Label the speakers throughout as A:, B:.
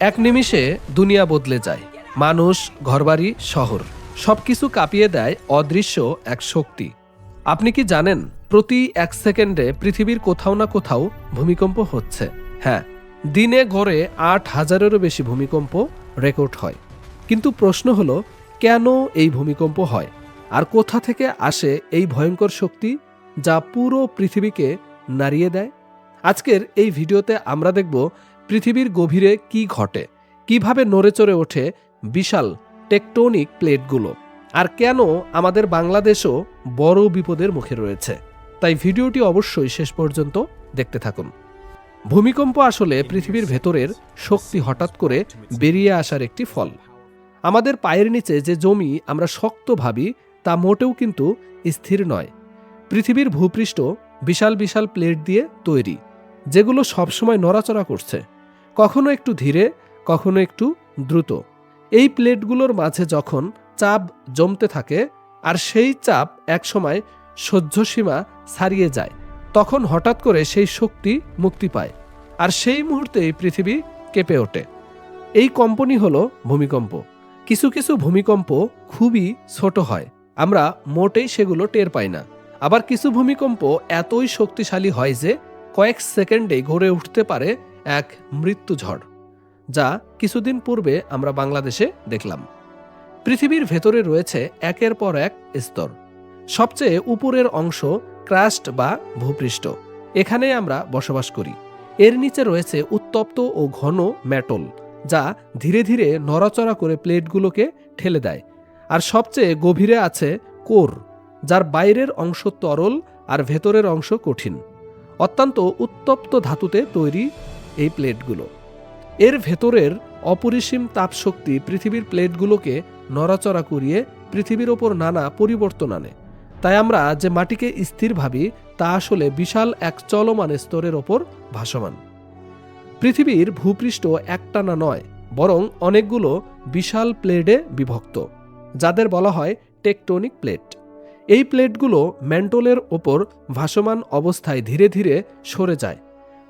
A: এক নিমিষে দুনিয়া বদলে যায়। মানুষ, ঘরবাড়ি, শহর, সবকিছু কাঁপিয়ে দেয় অদৃশ্য এক শক্তি। আপনি কি জানেন, প্রতি এক সেকেন্ডে পৃথিবীর কোথাও না কোথাও ভূমিকম্প হচ্ছে? হ্যাঁ দিনে গড়ে আট হাজারেরও বেশি ভূমিকম্প রেকর্ড হয়। কিন্তু প্রশ্ন হলো, কেন এই ভূমিকম্প হয়? আর কোথা থেকে আসে এই ভয়ঙ্কর শক্তি যা পুরো পৃথিবীকে নাড়িয়ে দেয়? আজকের এই ভিডিওতে আমরা দেখব পৃথিবীর গভীরে কি ঘটে, কীভাবে নড়েচড়ে ওঠে বিশাল টেকটোনিক প্লেটগুলো, আর কেন আমাদের বাংলাদেশও বড় বিপদের মুখে রয়েছে। তাই ভিডিওটি অবশ্যই শেষ পর্যন্ত দেখতে থাকুন। ভূমিকম্প আসলে পৃথিবীর ভেতরের শক্তি হঠাৎ করে বেরিয়ে আসার একটি ফল। আমাদের পায়ের নিচে যে জমি আমরা শক্ত ভাবি, তা মোটেও কিন্তু স্থির নয়। পৃথিবীর ভূপৃষ্ঠ বিশাল বিশাল প্লেট দিয়ে তৈরি, যেগুলো সবসময় নড়াচড়া করছে। কখনো একটু ধীরে, কখনো একটু দ্রুত। এই প্লেটগুলোর মাঝে যখন চাপ জমতে থাকে আর সেই চাপ একসময় সহ্যসীমা ছাড়িয়ে যায়, তখন হঠাৎ করে সেই শক্তি মুক্তি পায় আর সেই মুহূর্তেই পৃথিবী কেঁপে ওঠে। এই কম্পনই হলো ভূমিকম্প। কিছু কিছু ভূমিকম্প খুবই ছোট হয়, আমরা মোটেই সেগুলো টের পাই না। আবার কিছু ভূমিকম্প এতই শক্তিশালী হয় যে কয়েক সেকেন্ডে গড়ে উঠতে পারে এক মৃত্যু ঝড়, যা কিছুদিন পূর্বে আমরা বাংলাদেশে দেখলাম। পৃথিবীর ভেতরে রয়েছে একের পর এক স্তর। সবচেয়ে উপরের অংশ ক্রাস্ট বা ভূপৃষ্ঠ। এখানে আমরা বসবাস করি। এর নিচে রয়েছে উত্তপ্ত ও ঘন ম্যাটল, যা ধীরে ধীরে নড়াচড়া করে প্লেটগুলোকে ঠেলে দেয়। আর সবচেয়ে গভীরে আছে কোর, যার বাইরের অংশ তরল আর ভেতরের অংশ কঠিন। অত্যন্ত উত্তপ্ত ধাতুতে তৈরি এই প্লেটগুলো। এর ভেতরের অপরিসীম তাপশক্তি পৃথিবীর প্লেটগুলোকে নড়াচড়া করিয়ে পৃথিবীর ওপর নানা পরিবর্তন আনে। তাই আমরা যে মাটিকে স্থির ভাবি, তা আসলে বিশাল এক চলমান স্তরের ওপর ভাসমান। পৃথিবীর ভূপৃষ্ঠ একটানা নয়, বরং অনেকগুলো বিশাল প্লেটে বিভক্ত, যাদের বলা হয় টেকটোনিক প্লেট। এই প্লেটগুলো ম্যান্টোলের ওপর ভাসমান অবস্থায় ধীরে ধীরে সরে যায়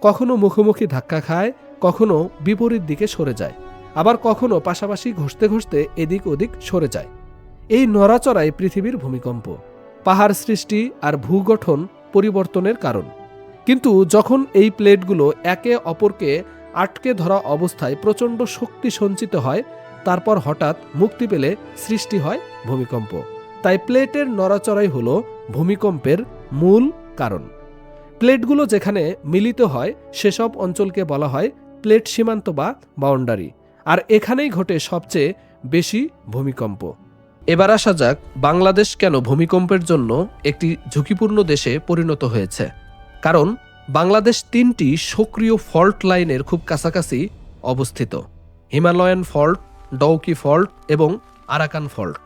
A: কখনো মুখোমুখি ধাক্কা খায়, কখনো বিপরীত দিকে সরে যায়, আবার কখনো পাশাপাশি ঘষতে ঘষতে এদিক ওদিক সরে যায়। এই নড়াচড়াই পৃথিবীর ভূমিকম্প, পাহাড় সৃষ্টি আর ভূগঠন পরিবর্তনের কারণ। কিন্তু যখন এই প্লেটগুলো একে অপরকে আটকে ধরা অবস্থায় প্রচণ্ড শক্তি সঞ্চিত হয়, তারপর হঠাৎ মুক্তি পেলে সৃষ্টি হয় ভূমিকম্প। তাই প্লেটের নড়াচড়াই হল ভূমিকম্পের মূল কারণ। প্লেটগুলো যেখানে মিলিত হয়, সেসব অঞ্চলকে বলা হয় প্লেট সীমান্ত বা বাউন্ডারি। আর এখানেই ঘটে সবচেয়ে বেশি ভূমিকম্প। এবার আসা যাক, বাংলাদেশ কেন ভূমিকম্পের জন্য একটি ঝুঁকিপূর্ণ দেশে পরিণত হয়েছে। কারণ, বাংলাদেশ তিনটি সক্রিয় ফল্ট লাইনের খুব কাছাকাছি অবস্থিত। হিমালয়ান ফল্ট ডৌকি ফল্ট এবং আরাকান ফল্ট।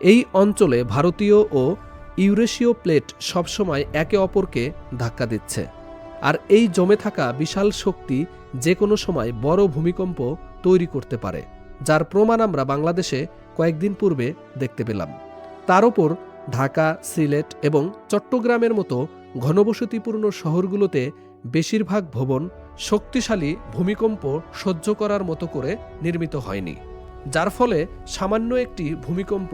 A: এই অঞ্চলে ভারতীয় ও ইউরেশীয় প্লেট সবসময় একে অপরকে ধাক্কা দিচ্ছে। আর এই জমে থাকা বিশাল শক্তি যে কোনো সময় বড় ভূমিকম্প তৈরি করতে পারে, যার প্রমাণ আমরা বাংলাদেশে কয়েকদিন পূর্বে দেখতে পেলাম। তার ওপর ঢাকা, সিলেট এবং চট্টগ্রামের মতো ঘনবসতিপূর্ণ শহরগুলোতে বেশিরভাগ ভবন শক্তিশালী ভূমিকম্প সহ্য করার মতো করে নির্মিত হয়নি, যার ফলে সামান্য একটি ভূমিকম্প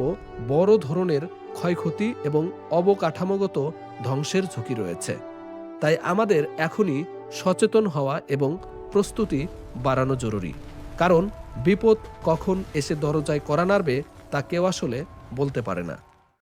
A: বড় ধরনের ক্ষয়ক্ষতি এবং অবকাঠামোগত ধ্বংসের ঝুঁকি রয়েছে। তাই আমাদের এখনই সচেতন হওয়া এবং প্রস্তুতি বাড়ানো জরুরি। কারণ বিপদ কখন এসে দরজায় করা নাড়বে তা কেউ আসলে বলতে পারে না।